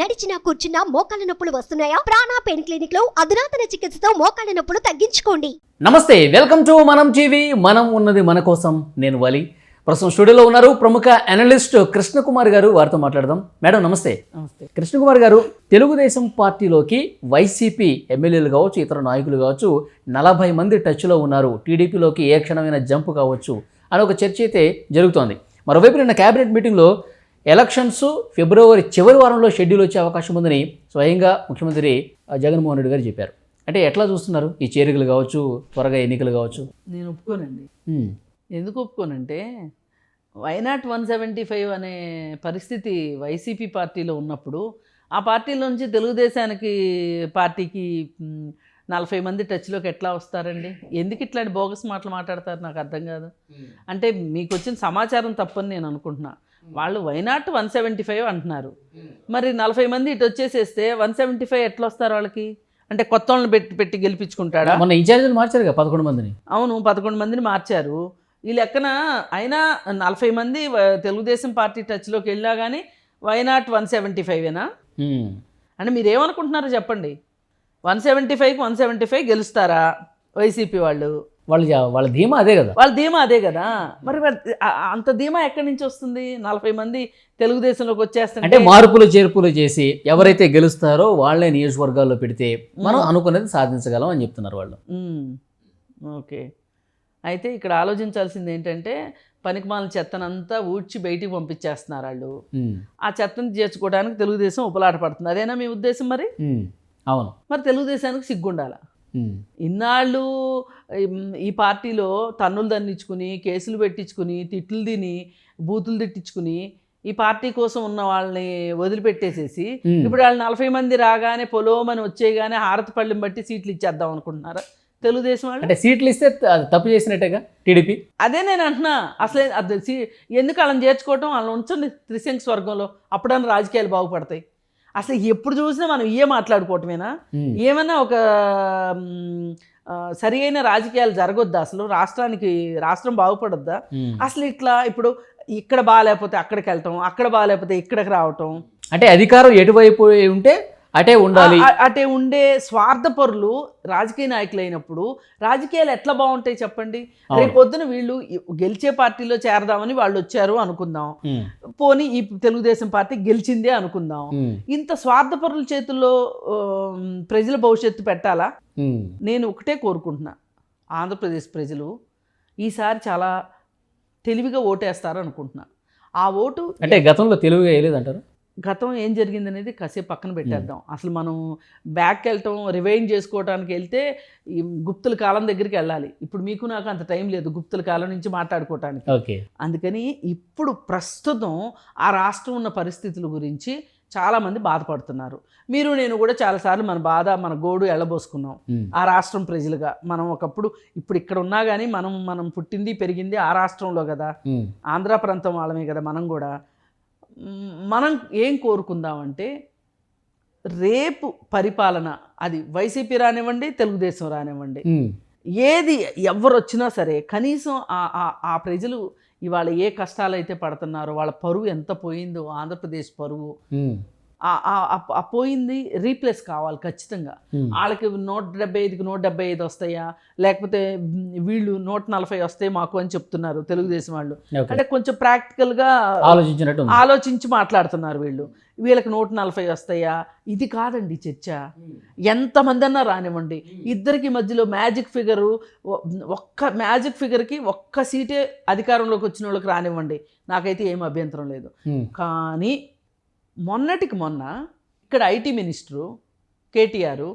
నడిచినా కూర్చున్నా మోకాళ్ళ నొప్పులు వస్తున్నాయా? ప్రాణా పెయిన్ క్లినిక్లో అధునాతన చికిత్సతో మోకాళ్ళ నొప్పులు తగ్గించుకోండి. నమస్తే వెల్కమ్ టు మనం టీవీ. మనం ఉన్నది మన కోసం నేను వలి. ప్రస్తుతం స్టూడియోలో ఉన్నారు ప్రముఖ అనలిస్ట్ కృష్ణకుమార్ గారు. వారితో మాట్లాడదాం. మేడం నమస్తే. నమస్తే. కృష్ణకుమార్ గారు తెలుగుదేశం పార్టీలోకి వైసీపీ ఎమ్మెల్యేలు కావచ్చు ఇతర నాయకులు కావచ్చు నలభై మంది టచ్లో ఉన్నారు. టీడీపీలోకి ఏ క్షణమైన జంప్ కావచ్చు అని ఒక చర్చ అయితే జరుగుతోంది. మరోవైపు నిన్న కేబినెట్ మీటింగ్లో ఎలక్షన్స్ ఫిబ్రవరి చివరి వారంలో షెడ్యూల్ వచ్చే అవకాశం ఉందని స్వయంగా ముఖ్యమంత్రి జగన్మోహన్ రెడ్డి గారు చెప్పారు. అంటే ఎట్లా చూస్తున్నారు? ఈ చేరికలు కావచ్చు త్వరగా ఎన్నికలు కావచ్చు? నేను ఒప్పుకోనండి. ఎందుకు ఒప్పుకోనంటే why not one seventy five అనే పరిస్థితి వైసీపీ పార్టీలో ఉన్నప్పుడు ఆ పార్టీలో నుంచి తెలుగుదేశానికి పార్టీకి నలభై మంది టచ్లోకి ఎట్లా వస్తారండి? ఎందుకు ఇట్లాంటి బోగస్ మాటలు మాట్లాడతారు? నాకు అర్థం కాదు. అంటే మీకు వచ్చిన సమాచారం తప్పని నేను అనుకుంటున్నా. వాళ్ళు వైనాట్ వన్ సెవెంటీ ఫైవ్ అంటున్నారు. మరి నలభై మంది ఇటు వచ్చేసేస్తే వన్ సెవెంటీ ఫైవ్ ఎట్లా వస్తారు వాళ్ళకి? అంటే కొత్త వాళ్ళని పెట్టి పెట్టి గెలిపించుకుంటాడా? మొన్న ఇన్ఛార్జీలు మార్చారు కదా పదకొండు మందిని. అవును పదకొండు మందిని మార్చారు. ఈ లెక్కన అయినా నలభై మంది తెలుగుదేశం పార్టీ టచ్లోకి వెళ్ళినా కానీ వైనాట్ వన్ సెవెంటీ ఫైవేనా అంటే మీరు ఏమనుకుంటున్నారో చెప్పండి. వన్ సెవెంటీ ఫైవ్కి వన్ సెవెంటీ ఫైవ్ గెలుస్తారా? వైసీపీ వాళ్ళు? వాళ్ళ వాళ్ళ ధీమా అదే కదా. వాళ్ళ ధీమా అదే కదా. మరి అంత ధీమా ఎక్కడి నుంచి వస్తుంది? నలభై మంది తెలుగుదేశంలోకి అంటే వచ్చేస్తుంటే మార్పులు చేర్పులు చేసి ఎవరైతే గెలుస్తారో వాళ్ళే నియోజకవర్గాల్లో పెడితే మనం అనుకున్నది సాధించగలం అని చెప్తున్నారు వాళ్ళు. ఓకే. అయితే ఇక్కడ ఆలోచించాల్సింది ఏంటంటే పనికిమాల చెత్తనంతా ఊడ్చి బయటికి పంపించేస్తున్నారు వాళ్ళు. ఆ చెత్తను చేర్చుకోవడానికి తెలుగుదేశం ఉపలాట పడుతుంది. అదేనా మీ ఉద్దేశం మరి? అవును. మరి తెలుగుదేశానికి సిగ్గుండాల? ఇన్నాళ్ళు ఉమ్, ఈ పార్టీలో తన్నులు దండించుకుని కేసులు పెట్టించుకుని తిట్లు తిని బూతులు తిట్టించుకుని ఈ పార్టీ కోసం ఉన్న వాళ్ళని వదిలిపెట్టేసేసి ఉమ్. ఇప్పుడు వాళ్ళు నలభై మంది రాగానే పొలోమని వచ్చేగానే హారతి పళ్ళెం బట్టి సీట్లు ఇచ్చేద్దాం అనుకుంటున్నారా? తెలుగుదేశం వాళ్ళు? అంటే సీట్లు ఇస్తే తప్పు చేసినట్టేగా టీడీపీ? అదే నేను అంటున్నా. అసలే ఎందుకు వాళ్ళని చేర్చుకోవటం? వాళ్ళని ఉంచండి త్రిశంక్ స్వర్గంలో. అప్పుడన్నా రాజకీయాలు బాగుపడతాయి. అసలు ఎప్పుడు చూసినా మనం ఇయే మాట్లాడుకోవటమేనా? ఏమన్నా ఒక సరి అయిన రాజకీయాలు జరగొద్దా? అసలు రాష్ట్రానికి రాష్ట్రం బాగుపడొద్దా. అసలు ఇట్లా ఇప్పుడు ఇక్కడ బాగాలేకపోతే అక్కడికి వెళ్ళటం అక్కడ బాగాలేకపోతే ఇక్కడికి రావటం. అంటే అధికారం ఎటువైపు ఉంటే అటే ఉండాలి. అటే ఉండే స్వార్థపరులు రాజకీయ నాయకులు అయినప్పుడు రాజకీయాలు ఎట్లా బాగుంటాయి చెప్పండి? అవును. రేపు పొద్దున వీళ్ళు గెలిచే పార్టీలో చేరదామని వాళ్ళు వచ్చారు అనుకుందాం. పోనీ ఈ తెలుగుదేశం పార్టీ గెలిచిందే అనుకుందాం. ఇంత స్వార్థపరుల చేతుల్లో ప్రజల భవిష్యత్తు పెట్టాలా? నేను ఒకటే కోరుకుంటున్నా. ఆంధ్రప్రదేశ్ ప్రజలు ఈసారి చాలా తెలివిగా ఓటేస్తారు అనుకుంటున్నా ఆ ఓటు అంటే గతంలో తెలుగుగా వేయలేదంటారు? గతం ఏం జరిగింది అనేది కాసేపు పక్కన పెట్టేద్దాం. అసలు మనం బ్యాక్ వెళ్ళటం రివైండ్ చేసుకోవడానికి వెళ్తే ఈ గుప్తుల కాలం దగ్గరికి వెళ్ళాలి. ఇప్పుడు మీకు నాకు అంత టైం లేదు గుప్తుల కాలం నుంచి మాట్లాడుకోవటానికి. ఓకే. అందుకని ఇప్పుడు ప్రస్తుతం ఆ రాష్ట్రం ఉన్న పరిస్థితుల గురించి చాలామంది బాధపడుతున్నారు. మీరు నేను కూడా చాలాసార్లు మన బాధ మన గోడు ఎళ్ళబోసుకున్నాం. ఆ రాష్ట్రం ప్రజలుగా. మనం ఒకప్పుడు ఇప్పుడు ఇక్కడ ఉన్నా కానీ మనం మనం పుట్టింది పెరిగింది ఆ రాష్ట్రంలో కదా. ఆంధ్ర ప్రాంతం వాళ్ళమే కదా మనం కూడా. మనం ఏం కోరుకుందామంటే రేపు పరిపాలన అది వైసీపీ రానివ్వండి తెలుగుదేశం రానివ్వండి. ఏది ఎవరు వచ్చినా సరే కనీసం ఆ- ప్రజలు ఇవాళ ఏ కష్టాలు అయితే పడుతున్నారో వాళ్ళ పరువు ఎంత పోయిందో ఆంధ్రప్రదేశ్ పరువు పోయింది రీప్లేస్ కావాలి ఖచ్చితంగా. వాళ్ళకి నూట డెబ్బై ఐదుకి నూట డెబ్బై ఐదు వస్తాయా? లేకపోతే వీళ్ళు నూట నలభై వస్తాయి మాకు అని చెప్తున్నారు తెలుగుదేశం వాళ్ళు. అంటే కొంచెం ప్రాక్టికల్గా ఆలోచించినట్టు ఉంది. ఆలోచించి మాట్లాడుతున్నారు వీళ్ళు. వీళ్ళకి నూట నలభై వస్తాయా? ఇది కాదండి చర్చ. ఎంతమంది అన్నా రానివ్వండి. ఇద్దరికి మధ్యలో మ్యాజిక్ ఫిగరు ఒక్క మ్యాజిక్ ఫిగర్కి ఒక్క సీటే అధికారంలోకి వచ్చిన వాళ్ళకి రానివ్వండి. నాకైతే ఏం అభ్యంతరం లేదు. కానీ మొన్నటికి మొన్న ఇక్కడ ఐటీ మినిస్టరు కేటీఆర్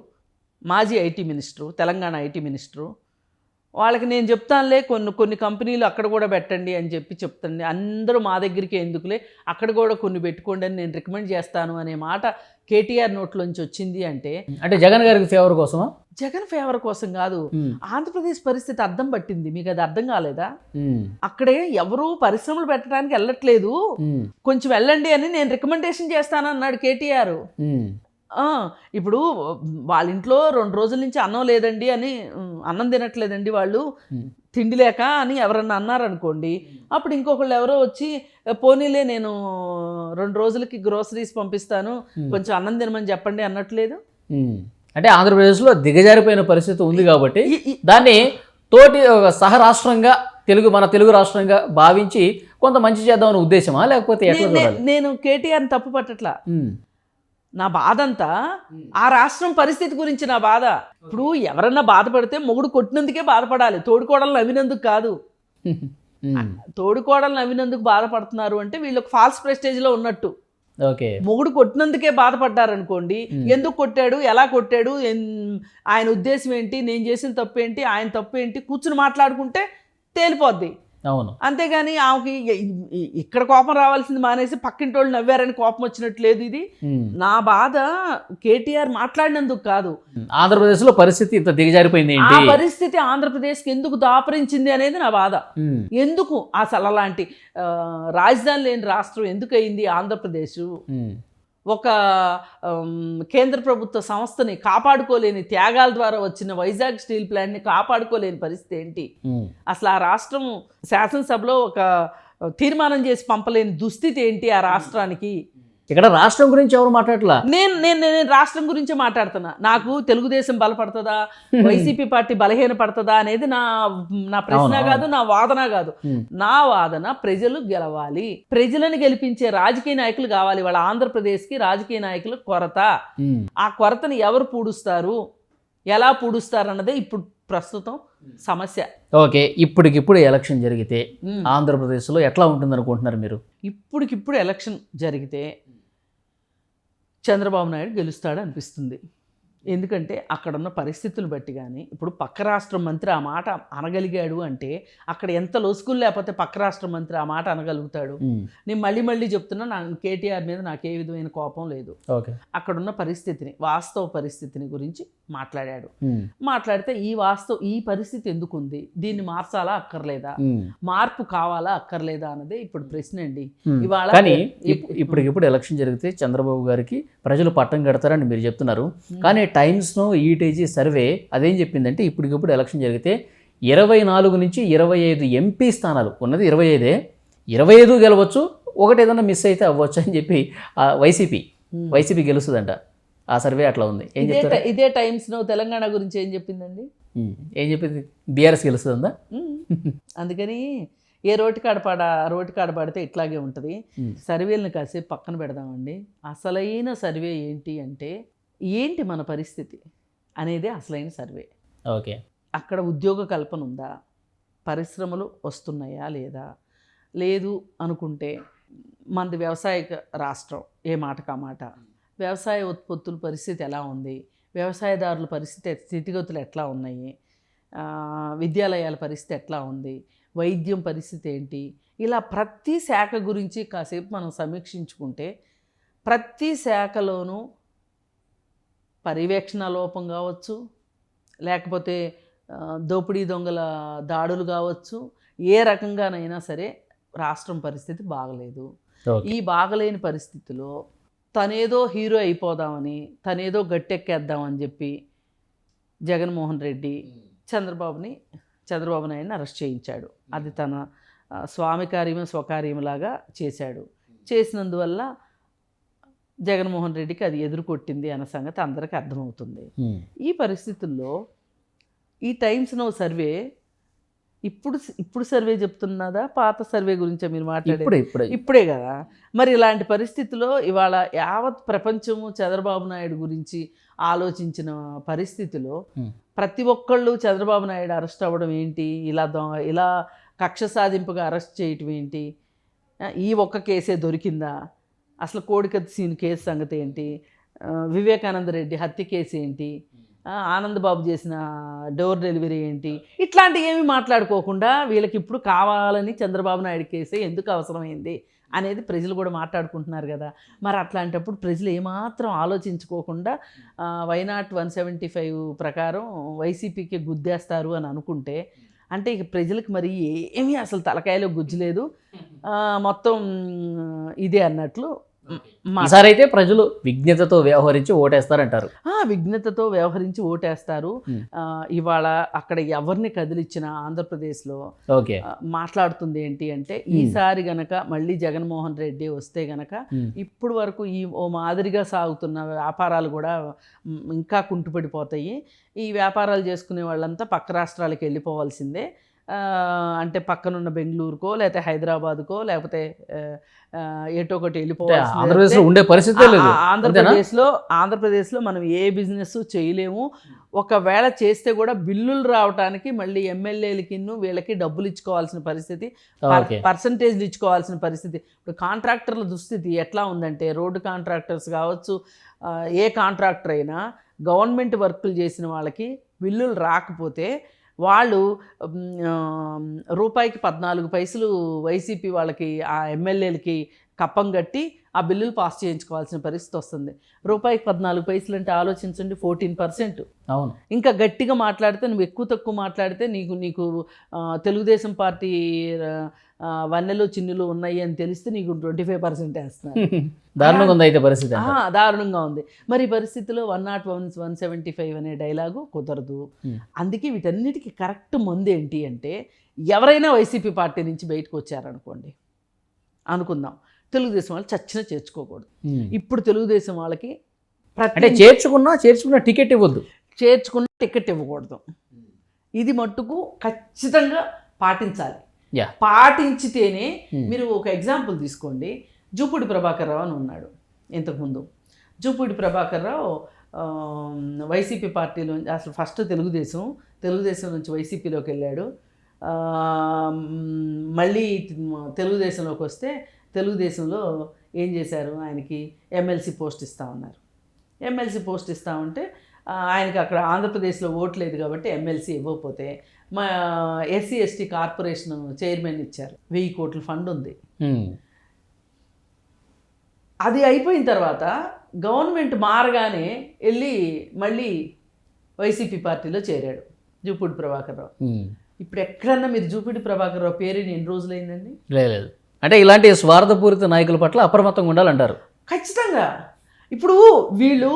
మాజీ IT minister Telangana IT minister వాళ్ళకి నేను చెప్తానులే కొన్ని కొన్ని కంపెనీలు అక్కడ కూడా పెట్టండి అని చెప్పి చెప్తాను అందరూ మా దగ్గరికి ఎందుకులే? అక్కడ కూడా కొన్ని పెట్టుకోండి అని నేను రికమెండ్ చేస్తాను అనే మాట కేటీఆర్ నోట్లోంచి వచ్చింది అంటే అంటే జగన్ గారికి ఫేవర్ కోసమా? జగన్ ఫేవర్ కోసం కాదు. ఆంధ్రప్రదేశ్ పరిస్థితి అర్థం పట్టింది. మీకు అది అర్థం కాలేదా? అక్కడే ఎవరూ పరిశ్రమలు పెట్టడానికి వెళ్ళట్లేదు. కొంచెం వెళ్ళండి అని నేను రికమెండేషన్ చేస్తానన్నాడు కేటీఆర్. ఉమ్, ఆ, ఇప్పుడు వాళ్ళ ఇంట్లో రెండు రోజుల నుంచి అన్నం లేదండి అని అన్నం తినట్లేదండి వాళ్ళు. తిండి లేక అని ఎవరన్నా అన్నారనుకోండి అప్పుడు ఇంకొకళ్ళు ఎవరో వచ్చి పోనీలే నేను రెండు రోజులకి గ్రోసరీస్ పంపిస్తాను. కొంచెం అన్నం తినమని చెప్పండి అన్నట్లేదు. అంటే ఆంధ్రప్రదేశ్లో దిగజారిపోయిన పరిస్థితి ఉంది కాబట్టి దాన్ని తోటి సహ రాష్ట్రంగా తెలుగు మన తెలుగు రాష్ట్రంగా భావించి కొంత మంచి చేద్దామనే ఉద్దేశమా లేకపోతే నేను కేటీఆర్ని తప్పు పట్టట్లా. నా బాధ అంతా ఆ రాష్ట్రం పరిస్థితి గురించి నా బాధ. ఇప్పుడు ఎవరన్నా బాధపడితే మొగుడు కొట్టినందుకే బాధపడాలి. తోడుకోడలు నవ్వినందుకు కాదు. ఉమ్. తోడుకోడలు నవ్వినందుకు బాధపడుతున్నారు అంటే వీళ్ళకి ఫాల్స్ ప్రెస్టేజ్లో ఉన్నట్టు. ఓకే. మొగుడు కొట్టినందుకే బాధపడ్డారనుకోండి. ఎందుకు కొట్టాడు ఎలా కొట్టాడు ఆయన ఉద్దేశం ఏంటి నేను చేసిన తప్పు ఏంటి ఆయన తప్పు ఏంటి కూర్చుని మాట్లాడుకుంటే తేలిపోద్ది. అవును. అంతేగాని ఆమెకి ఇక్కడ కోపం రావాల్సింది మానేసి పక్కింటి వాళ్ళు నవ్వారని కోపం వచ్చినట్టు లేదు ఇది. నా బాధ కేటీఆర్ మాట్లాడినందుకు కాదు. ఆంధ్రప్రదేశ్లో పరిస్థితి ఇంత దిగజారిపోయింది ఆ పరిస్థితి ఆంధ్రప్రదేశ్కి ఎందుకు దాపరించింది అనేది నా బాధ. ఎందుకు? అసలు అలాంటి రాజధాని లేని రాష్ట్రం ఎందుకు అయింది ఆంధ్రప్రదేశ్. ఒక కేంద్ర ప్రభుత్వ సంస్థని కాపాడుకోలేని త్యాగాల ద్వారా వచ్చిన వైజాగ్ స్టీల్ ప్లాంట్ని కాపాడుకోలేని పరిస్థితి ఏంటి. అసలు ఆ రాష్ట్రం శాసనసభలో ఒక తీర్మానం చేసి పంపలేని దుస్థితి ఏంటి ఆ రాష్ట్రానికి ఇక్కడ రాష్ట్రం గురించి ఎవరు మాట్లాడలా నేను నేను నేను రాష్ట్రం గురించే మాట్లాడుతున్నా. నాకు తెలుగుదేశం బలపడుతుందా? వైసీపీ పార్టీ బలహీన పడుతుందా అనేది నా నా ప్రశ్న కాదు నా వాదన కాదు. నా వాదన ప్రజలు గెలవాలి. ప్రజలను గెలిపించే రాజకీయ నాయకులు కావాలి. వాళ్ళ ఆంధ్రప్రదేశ్కి రాజకీయ నాయకులు కొరత. ఆ కొరతని ఎవరు పూడుస్తారు? ఎలా పూడుస్తారు అన్నదే ఇప్పుడు ప్రస్తుతం సమస్య. ఓకే ఇప్పటికిప్పుడు ఎలక్షన్ జరిగితే ఉమ్. ఆంధ్రప్రదేశ్లో ఎట్లా ఉంటుంది అనుకుంటున్నారు మీరు? ఇప్పటికిప్పుడు ఎలక్షన్ జరిగితే చంద్రబాబు నాయుడు గెలుస్తాడు అనిపిస్తుంది ఎందుకంటే అక్కడున్న పరిస్థితులు బట్టి కానీ ఇప్పుడు పక్క రాష్ట్ర మంత్రి ఆ మాట అనగలిగాడు అంటే అక్కడ ఎంత లోసుకులు లేకపోతే పక్క రాష్ట్ర మంత్రి ఆ మాట అనగలుగుతాడు. నేను మళ్ళీ మళ్ళీ చెప్తున్నా నా కేటీఆర్ మీద నాకు ఏ విధమైన కోపం లేదు. అక్కడున్న పరిస్థితిని వాస్తవ పరిస్థితిని గురించి మాట్లాడాడు. మాట్లాడితే ఈ వాస్తవ ఈ పరిస్థితి ఎందుకు ఉంది దీన్ని మార్చాలా అక్కర్లేదా. మార్పు కావాలా అక్కర్లేదా అన్నదే ఇప్పుడు ప్రశ్న అండి. ఇవాళ కానీ ఇప్- ఇప్- ఇప్పటికిప్పుడు ఎలక్షన్ జరిగితే చంద్రబాబు గారికి ప్రజలు పట్టం కడతారని మీరు చెప్తున్నారు. కానీ టైమ్స్ను ఈటీజీ సర్వే అదేం చెప్పిందంటే ఇప్పటికిప్పుడు ఎలక్షన్ జరిగితే ఇరవై నాలుగు నుంచి ఇరవై ఐదు ఎంపీ స్థానాలు ఉన్నది ఇరవై ఐదే. ఇరవై ఐదు గెలవచ్చు ఒకటి ఏదైనా మిస్ అయితే అవ్వచ్చు అని చెప్పి వైసీపీ. వైసీపీ గెలుస్తుందంట. ఆ సర్వే అట్లా ఉంది. ఏం చెప్తారు? ఇదే టైమ్స్ నో తెలంగాణ గురించి ఏం చెప్పిందండి. ఏం చెప్పింది? బీఆర్ఎస్ గెలుస్తుందా. అందుకని ఏ రోటి కాడ పాడ రోటి కాడ పడితే ఇట్లాగే ఉంటుంది. సర్వేలను కాసేపు పక్కన పెడదామండి. అసలైన సర్వే ఏంటి అంటే ఏంటి మన పరిస్థితి అనేది అసలైన సర్వే. ఓకే. అక్కడ ఉద్యోగ కల్పన ఉందా? పరిశ్రమలు వస్తున్నాయా లేదా? లేదు అనుకుంటే మనది వ్యవసాయక రాష్ట్రం ఏ మాట. వ్యవసాయ ఉత్పత్తుల పరిస్థితి ఎలా ఉంది? వ్యవసాయదారుల పరిస్థితి స్థితిగతులు ఎట్లా ఉన్నాయి? విద్యాలయాల పరిస్థితి ఎట్లా ఉంది? వైద్యం పరిస్థితి ఏంటి? ఇలా ప్రతి శాఖ గురించి కాసేపు మనం సమీక్షించుకుంటే ప్రతి శాఖలోనూ పర్యవేక్షణ లోపం కావచ్చు లేకపోతే దోపిడీ దొంగల దాడులు కావచ్చు ఏ రకంగానైనా సరే రాష్ట్రం పరిస్థితి బాగలేదు. ఈ బాగలేని పరిస్థితిలో తనేదో హీరో అయిపోదామని తనేదో గట్టెక్కేద్దామని చెప్పి జగన్మోహన్ రెడ్డి చంద్రబాబుని చంద్రబాబు నాయుడిని అరెస్ట్ చేయించాడు. అది తన స్వామి కార్యము స్వకార్యములాగా చేశాడు. చేసినందువల్ల జగన్మోహన్ రెడ్డికి అది ఎదురుకొట్టింది అన్న సంగతి అందరికీ అర్థమవుతుంది. ఈ పరిస్థితుల్లో ఈ టైమ్స్ నో సర్వే ఇప్పుడు ఇప్పుడు సర్వే చెప్తున్నదా? పాత సర్వే గురించా మీరు మాట్లాడేది? ఇప్పుడే కదా. మరి ఇలాంటి పరిస్థితిలో ఇవాళ యావత్ ప్రపంచము చంద్రబాబు నాయుడు గురించి ఆలోచించిన పరిస్థితిలో. ప్రతి ఒక్కళ్ళు చంద్రబాబు నాయుడు అరెస్ట్ అవ్వడం ఏంటి? ఇలా ఇలా కక్ష సాధింపుగా అరెస్ట్ చేయటం ఏంటి? ఈ ఒక్క కేసే దొరికిందా? అసలు కోడికత్తి సీన్ కేసు సంగతి ఏంటి? వివేకానంద రెడ్డి హత్య కేసు ఏంటి? ఆనందబాబు చేసిన డోర్ డెలివరీ ఏంటి? ఇట్లాంటివి ఏమీ మాట్లాడుకోకుండా వీళ్ళకి ఇప్పుడు కావాలని చంద్రబాబు నాయుడు కేసే ఎందుకు అవసరమైంది అనేది ప్రజలు కూడా మాట్లాడుకుంటున్నారు కదా. మరి అట్లాంటప్పుడు ప్రజలు ఏమాత్రం ఆలోచించుకోకుండా why not one seventy five ప్రకారం వైసీపీకి గుద్దేస్తారు అని అనుకుంటే అంటే ఇక ప్రజలకు మరి ఏమీ అసలు తలకాయలో గుజ్జు లేదు. మొత్తం ఇదే అన్నట్లు ఈసారి అయితే ప్రజలు విజ్ఞతతో వ్యవహరించి ఓటేస్తారంటారు. ఆ, విఘ్నతతో వ్యవహరించి ఓటేస్తారు. ఇవాళ అక్కడ ఎవరిని కదిలిచ్చినా ఆంధ్రప్రదేశ్లో ఓకే. మాట్లాడుతుంది ఏంటి అంటే ఈసారి గనక మళ్ళీ జగన్మోహన్ రెడ్డి వస్తే గనక. ఇప్పుడు వరకు ఈ ఓ మాదిరిగా సాగుతున్న వ్యాపారాలు కూడా ఇంకా కుంటుపడిపోతాయి. ఈ వ్యాపారాలు చేసుకునే వాళ్ళంతా పక్క రాష్ట్రాలకు వెళ్ళిపోవాల్సిందే. అంటే పక్కనున్న బెంగళూరుకో లేకపోతే హైదరాబాద్కో లేకపోతే ఎటో ఒకటి ఆంధ్రప్రదేశ్లో ఉండే పరిస్థితే లేదు. ఆంధ్రప్రదేశ్లో ఆంధ్రప్రదేశ్లో మనం ఏ బిజినెస్ చేయలేము. ఒకవేళ చేస్తే కూడా బిల్లులు రావడానికి మళ్ళీ ఎమ్మెల్యేలకి వీళ్ళకి డబ్బులు ఇచ్చుకోవాల్సిన పరిస్థితి పర్సంటేజ్లు ఇచ్చుకోవాల్సిన పరిస్థితి. ఇప్పుడు కాంట్రాక్టర్ల దుస్థితి ఎట్లా ఉందంటే రోడ్డు కాంట్రాక్టర్స్ కావచ్చు ఏ కాంట్రాక్టర్ అయినా గవర్నమెంట్ వర్కులు చేసిన వాళ్ళకి బిల్లులు రాకపోతే వాళ్ళు రూపాయికి పద్నాలుగు పైసలు వైసీపీ వాళ్ళకి ఆ ఎమ్మెల్యేలకి కప్పం కట్టి ఆ బిల్లులు పాస్ చేయించుకోవాల్సిన పరిస్థితి వస్తుంది. రూపాయికి పద్నాలుగు పైసలు అంటే ఆలోచించండి ఫోర్టీన్ పర్సెంట్. అవును. ఇంకా గట్టిగా మాట్లాడితే నువ్వు ఎక్కువ తక్కువ మాట్లాడితే నీకు నీకు తెలుగుదేశం పార్టీ వన్నెలు చిన్నులు ఉన్నాయి అని తెలిస్తే నీకు ట్వంటీ ఫైవ్ పర్సెంట్ వేస్తున్నారు. దారుణంగా ఉంది అయితే పరిస్థితి. దారుణంగా ఉంది. మరి పరిస్థితిలో one not one one seventy five అనే డైలాగు కుదరదు. అందుకే వీటన్నిటికీ కరెక్ట్ మందు ఏంటి అంటే ఎవరైనా వైసీపీ పార్టీ నుంచి బయటకు వచ్చారనుకోండి అనుకుందాం. తెలుగుదేశం వాళ్ళు చచ్చిన చేర్చుకోకూడదు. ఇప్పుడు తెలుగుదేశం వాళ్ళకి అంటే చేర్చుకున్నా చేర్చుకున్న టికెట్ ఇవ్వద్దు. చేర్చుకున్న టికెట్ ఇవ్వకూడదు. ఇది మట్టుకు ఖచ్చితంగా పాటించాలి. పాటించితేనే. మీరు ఒక ఎగ్జాంపుల్ తీసుకోండి. జూపూడి ప్రభాకర్ రావు అని ఉన్నాడు ఇంతకుముందు. జూపూడి ప్రభాకర్ రావు వైసీపీ పార్టీలో అసలు ఫస్ట్ తెలుగుదేశం తెలుగుదేశం నుంచి వైసీపీలోకి వెళ్ళాడు. మళ్ళీ తెలుగుదేశంలోకి వస్తే తెలుగుదేశంలో ఏం చేశారు? ఆయనకి ఎమ్మెల్సీ పోస్ట్ ఇస్తా ఉన్నారు. ఎమ్మెల్సీ పోస్ట్ ఇస్తా ఉంటే ఆయనకి అక్కడ ఆంధ్రప్రదేశ్లో ఓటు లేదు కాబట్టి ఎమ్మెల్సీ ఇవ్వకపోతే మా ఎస్సీ ఎస్టీ కార్పొరేషన్ చైర్మన్ ఇచ్చారు. వెయ్యి కోట్ల ఫండ్ ఉంది. అది అయిపోయిన తర్వాత గవర్నమెంట్ మారగానే వెళ్ళి మళ్ళీ వైసీపీ పార్టీలో చేరాడు జూపూడి ప్రభాకర్ రావు. ఇప్పుడు ఎక్కడన్నా మీరు జూపూడి ప్రభాకర్ రావు పేరు ఎన్ని రోజులైందండి? లేదు లేదు. అంటే ఇలాంటి స్వార్థపూరిత నాయకుల పట్ల అప్రమత్తంగా ఉండాలంటారు. ఖచ్చితంగా. ఇప్పుడు వీళ్ళు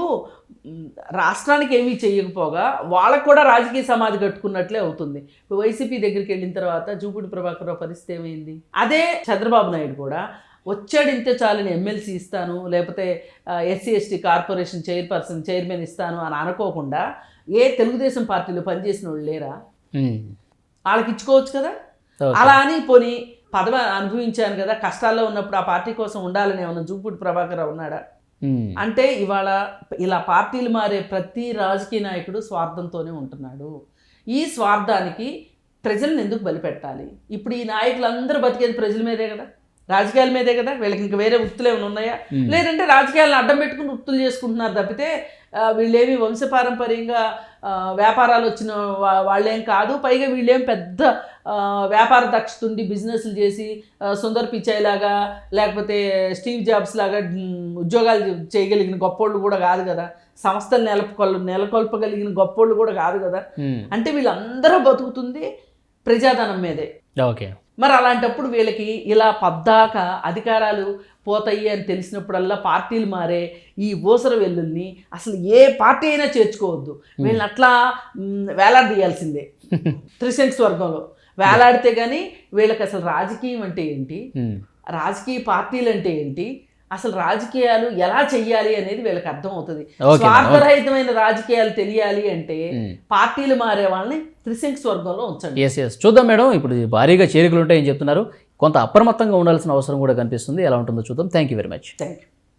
రాష్ట్రానికి ఏమీ చేయకపోగా వాళ్ళకు కూడా రాజకీయ సమాధి కట్టుకున్నట్లే అవుతుంది. ఇప్పుడు వైసీపీ దగ్గరికి వెళ్ళిన తర్వాత జూపూడి ప్రభాకర్ రావు పరిస్థితి ఏమైంది? అదే చంద్రబాబు నాయుడు కూడా వచ్చాడు ఇంతే చాలని ఎమ్మెల్సీ ఇస్తాను లేకపోతే SC ST corporation chairperson chairman ఇస్తాను అని అనుకోకుండా ఏ తెలుగుదేశం పార్టీలో పనిచేసిన వాళ్ళు లేరా. వాళ్ళకి ఇచ్చుకోవచ్చు కదా. అలా అని పోని పదవి అనుభవించాను కదా కష్టాల్లో ఉన్నప్పుడు ఆ పార్టీ కోసం ఉండాలని ఏమన్నా జూపూడి ప్రభాకర్ రావు ఉన్నాడా. అంటే ఇవాళ ఇలా పార్టీలు మారే ప్రతి రాజకీయ నాయకుడు స్వార్థంతోనే ఉంటున్నాడు. ఈ స్వార్థానికి ప్రజలను ఎందుకు బలిపెట్టాలి? ఇప్పుడు ఈ నాయకులందరూ బతికేది ప్రజల మీదే కదా? రాజకీయాల మీదే కదా? వీళ్ళకి ఇంకా వేరే వృత్తులు ఏమైనా ఉన్నాయా. లేదంటే రాజకీయాలను అడ్డం పెట్టుకుని వృత్తులు చేసుకుంటున్నారు తప్పితే వీళ్ళేమి వంశపారంపర్యంగా వ్యాపారాలు వచ్చిన వాళ్ళేం కాదు పైగా వీళ్ళేం పెద్ద వ్యాపార దక్షత ఉండి బిజినెస్లు చేసి సుందర్ పిచాయ్ లాగా లేకపోతే స్టీవ్ జాబ్స్ లాగా ఉద్యోగాలు చేయగలిగిన గొప్పోళ్ళు కూడా కాదు కదా. సంస్థలు నెలకొల్ నెలకొల్పగలిగిన గొప్పోళ్ళు కూడా కాదు కదా. అంటే వీళ్ళందరూ బతుకుతుంది ప్రజాధనం మీదే. ఓకే. మరి అలాంటప్పుడు వీళ్ళకి ఇలా పద్దాక అధికారాలు పోతాయి అని తెలిసినప్పుడల్లా పార్టీలు మారే ఈ ఊసర వెల్లుల్ని అసలు ఏ పార్టీ అయినా చేర్చుకోవద్దు. వీళ్ళని అట్లా వేలాడదీయాల్సిందే. త్రిశంక్స్ వర్గంలో వేలాడితే కానీ వీళ్ళకి అసలు రాజకీయం అంటే ఏంటి. రాజకీయ పార్టీలు అంటే ఏంటి? అసలు రాజకీయాలు ఎలా చెయ్యాలి అనేది వీళ్ళకి అర్థం అవుతుంది. స్వార్థరహితమైన రాజకీయాలు తెలియాలి అంటే. పార్టీలు మారే వాళ్ళని త్రిశంక్స్ వర్గంలో ఉంచండి. ఎస్ ఎస్ చూద్దాం మేడం ఇప్పుడు భారీగా చేరికలు ఉంటాయని చెప్తున్నారు? కొంత అప్రమత్తంగా ఉండాల్సిన అవసరం కూడా కనిపిస్తుంది. ఎలా ఉంటుందో చూద్దాం. Thank you very much thank you